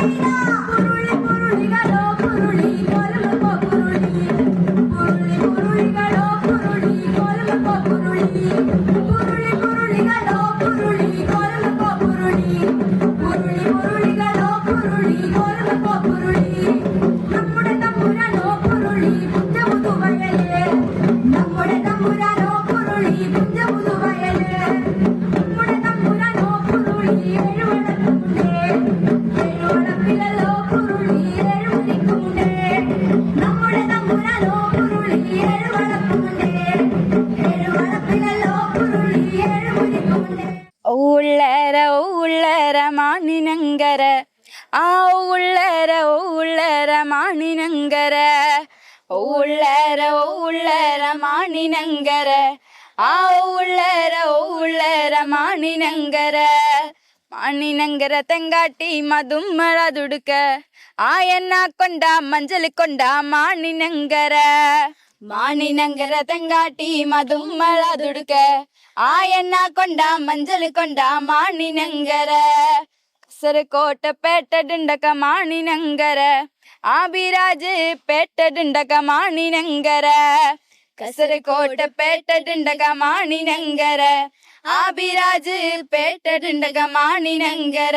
பொருளி பொருளிகளோ பொருளி கொருளப்போ பொருளி மாணினங்கர உள்ளர உள்ளர மாணினங்கர ஆ உள்ளர உள்ளர மாணினங்கர மாணினங்கர தெங்காட்டி மதும்மர துடுக்க ஆயன்னா கொண்டா மஞ்சள் கொண்டா மாணினங்கர மாணினங்கர தெங்காட்டி மதும்மர துடுக்க ஆயன்னா கொண்டா மஞ்சள் கொண்டா மாணினங்கர കസരക്കോട്ട പേട്ടടുണ്ടക മാണിനങ്കര ആബിരാജ് പേട്ടടുണ്ടക മാണിനങ്കര കാസർകോട്ട പേട്ടടുണ്ടക മാണിനങ്കര ആബിരാജ് പേട്ടടുണ്ടക മാണിനങ്കര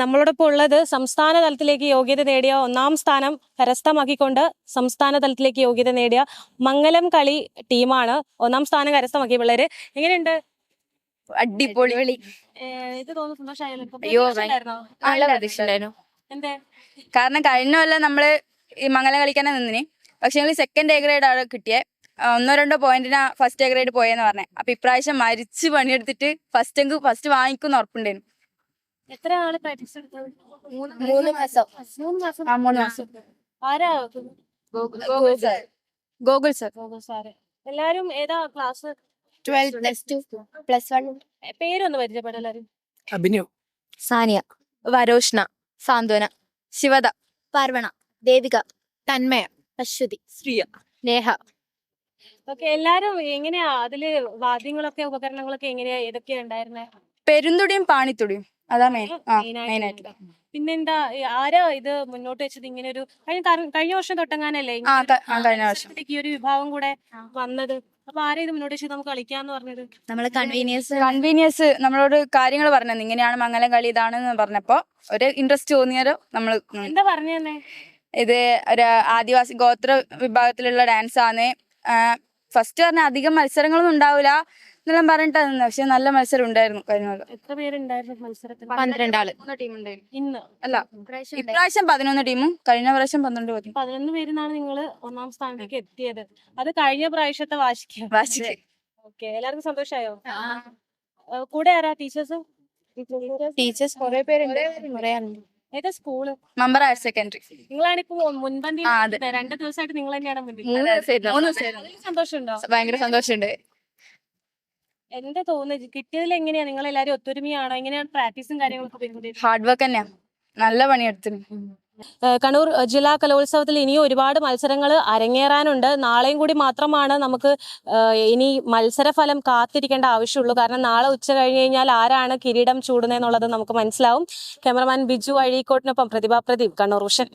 നമ്മളോടൊപ്പം ഉള്ളത് സംസ്ഥാന തലത്തിലേക്ക് യോഗ്യത നേടിയ ഒന്നാം സ്ഥാനം കരസ്ഥമാക്കിക്കൊണ്ട് സംസ്ഥാന തലത്തിലേക്ക് യോഗ്യത നേടിയ മംഗലം കളി ടീമാണ്. ഒന്നാം സ്ഥാനം കരസ്ഥമാക്കിയ പിള്ളേര്. എങ്ങനെയുണ്ട്? അടിപൊളി. ഇത് തോന്നുന്നു സന്തോഷമായല്ലോ. ഇപ്പൊ അയ്യോ, നല്ല പ്രതീക്ഷ ഉണ്ടായിരുന്നു എന്തേ? കാരണം കഴിഞ്ഞ കൊല്ലം നമ്മൾ ഈ മംഗലം കളിക്കാനെ നിന്നിന്. പക്ഷെ ഞങ്ങൾ സെക്കൻഡ് എ ഗ്രേഡ് ആണ് കിട്ടിയേ. ഒന്നോ രണ്ടോ പോയിന്റിനാ ഫസ്റ്റ് എ ഗ്രേഡ് പോയെന്ന് പറഞ്ഞേ. അപ്പൊ ഇപ്രാവശ്യം മരിച്ച് പണിയെടുത്തിട്ട് ഫസ്റ്റ് എങ്ക് ഫസ്റ്റ് വാങ്ങിക്കുന്ന ഉറപ്പുണ്ടായിരുന്നു. എത്ര ആൾ പ്രാക്ടീസ് മൂന്ന് മാസം. മൂന്ന് മാസം. ആ മൂന്ന് മാസം. ആരാ? ഗോകുൽ സാർ. ഗോകുൽ സർ ഗോകുൽ എല്ലാരും ഏതാ class twelfth plus two plus one പേരൊന്ന് പരിചയപ്പെടും എല്ലാരും. അഭിനു സാനിയ വരോഷ്ണ സാന്ത്വന ശിവദ പാർവണ ദേവിക തന്മയ അശ്വതി ശ്രീയ. നേഹ. ഓക്കെ എല്ലാരും എങ്ങനെയാ അതിൽ വാദ്യങ്ങളൊക്കെ ഉപകരണങ്ങളൊക്കെ എങ്ങനെയാ ഏതൊക്കെയാ ഉണ്ടായിരുന്നെ? പെരുന്തുടിയും പാണിത്തുടിയും. അതാ മെയിൻ ആ മെയിൻ ആയിട്ട്. പിന്നെന്താ എന്താ ആരാ ഇത് മുന്നോട്ട് വെച്ചത്? ഇങ്ങനെ ഒരു കഴിഞ്ഞ കഴിഞ്ഞ വർഷം. തൊട്ടങ്ങാനല്ലേ ഈ ഒരു വിഭാഗം കൂടെ വന്നത്. അപ്പൊ ആരാ ഇത് മുന്നോട്ട് വെച്ചത്? നമുക്ക് കളിക്കാന്ന് പറഞ്ഞത്. നമ്മൾ കൺവീനിയൻസ് കൺവീനിയൻസ് നമ്മളോട് കാര്യങ്ങൾ പറഞ്ഞത് ഇങ്ങനെയാണ് മംഗലം കളി ഇതാണെന്ന് പറഞ്ഞപ്പോ ഒരു ഇൻട്രസ്റ്റ് തോന്നിയാലോ നമ്മൾ. എന്താ പറഞ്ഞു ഇത് ഒരു ആദിവാസി ഗോത്ര വിഭാഗത്തിലുള്ള ഡാൻസ് ആണ്. ഫസ്റ്റ് പറഞ്ഞ അധികം മത്സരങ്ങളൊന്നും ഉണ്ടാവില്ല എന്നെല്ലാം പറഞ്ഞിട്ടാണ് പക്ഷെ നല്ല മത്സരം ഉണ്ടായിരുന്നു കഴിഞ്ഞ കൊല്ലം എത്ര പേരുണ്ടായിരുന്നു മത്സരത്തിൽ? പന്ത്രണ്ടാൾ. ടീം ഉണ്ടായിരുന്നു ഇന്ന്? അല്ല ഇപ്രാവശ്യം പതിനൊന്ന് ടീമും കഴിഞ്ഞ പ്രാവശ്യം പന്ത്രണ്ട് ടീമും പതിനൊന്ന് പേരിന്നാണ് നിങ്ങൾ ഒന്നാം സ്ഥാനത്തേക്ക് എത്തിയത്. അത് കഴിഞ്ഞ പ്രാവശ്യത്തെ വാശിക്ക്. വാശിക്ക്. ഓക്കെ എല്ലാവർക്കും സന്തോഷമായോ? കൂടെ ആരാ ടീച്ചേഴ്സ്? ടീച്ചേഴ്സ്? കുറെ പേരുണ്ട്. ഏതാ സ്കൂൾ? Member higher secondary. നിങ്ങളാണ് ഇപ്പൊ മുൻപന്തി രണ്ട് ദിവസമായിട്ട് നിങ്ങൾ തന്നെയാണ് സന്തോഷമുണ്ടോ? ഭയങ്കര സന്തോഷമുണ്ട്. എന്താ തോന്നുന്നത്? കിട്ടിയതിൽ എങ്ങനെയാ? നിങ്ങൾ എല്ലാരും ഒത്തൊരുമയാണോ? എങ്ങനെയാണ് പ്രാക്ടീസും കാര്യങ്ങളൊക്കെ? ഹാർഡ് വർക്ക് തന്നെയാ. നല്ല പണിയെടുത്തിന്. കണ്ണൂർ ജില്ലാ കലോത്സവത്തിൽ ഇനിയും ഒരുപാട് മത്സരങ്ങൾ അരങ്ങേറാനുണ്ട്. നാളെയും കൂടി മാത്രമാണ് നമുക്ക് ഇനി മത്സരഫലം കാത്തിരിക്കേണ്ട ആവശ്യമുള്ളൂ. കാരണം നാളെ ഉച്ച കഴിഞ്ഞ് കഴിഞ്ഞാൽ ആരാണ് കിരീടം ചൂടുന്നതെന്നുള്ളത് നമുക്ക് മനസ്സിലാവും. ക്യാമറമാൻ ബിജു അഴീക്കോട്ടിനൊപ്പം പ്രതിഭ പ്രദീപ് കണ്ണൂർ വിഷൻ.